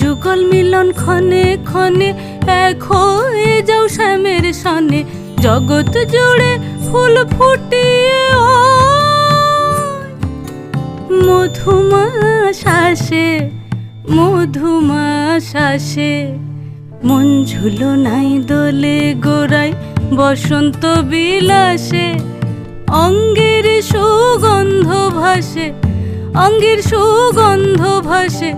যুগল মিলন ক্ষণে ক্ষণে এক হয়ে যাও শ্যামের সনে। জগৎ জুড়ে ফুল ফুটিয়ে মধুমা শ্বাসে, মধুমা মন ঝুলো নাই দোলে গোড়ায় বসন্ত বিলাসে। অঙ্গের সুগন্ধ ভাসে, অঙ্গের সুগন্ধ ভাসে।